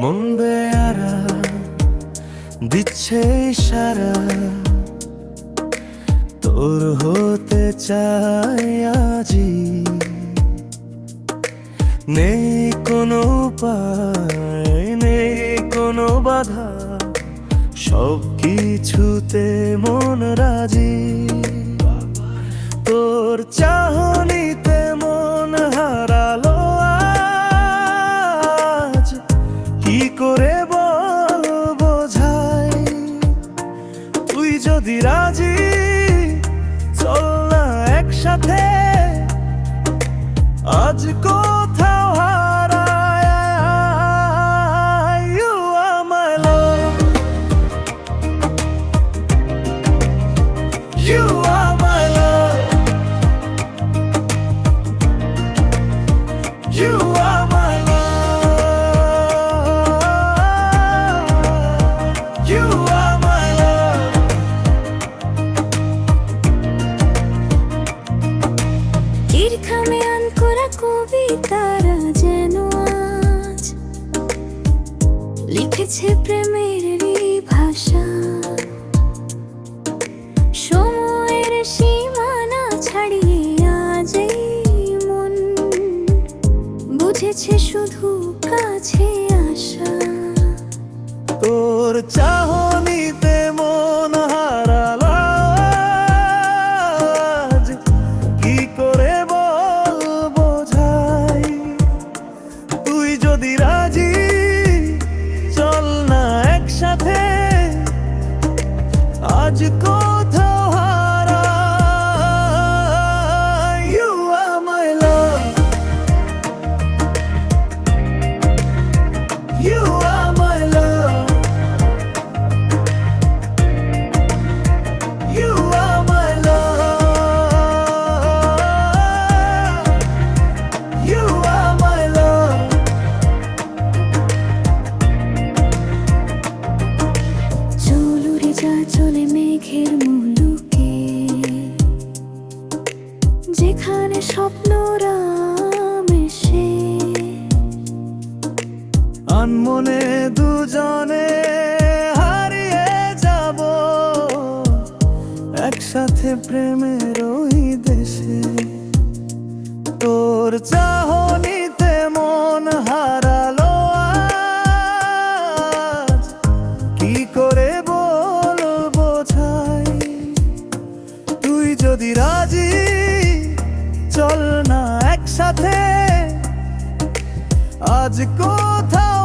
মন বেয়ারা দিচ্ছে ইশারা। তোর হতে চাই আজি। নেই কোনো উপায়, নেই কোনো বাধা, সব কিছুতে মন রাজি। তোর চাহনিতে যদি রাজি চল না একসাথে আজ কোথাও You are my love You are my কবিতারা যেন আজ লিখেছে প্রেমের ভাষা সময়ের সীমানা ছাড়িয়ে আজ মন বুঝেছে শুধু কাছে আসা। তোর চাহনিতে স্বপ্নরা আনমনে দুজনে হারিয়ে যাব একসাথে প্রেমের ওই দেশে। তোর চাহনিতে একসাথে। আজ কোথাও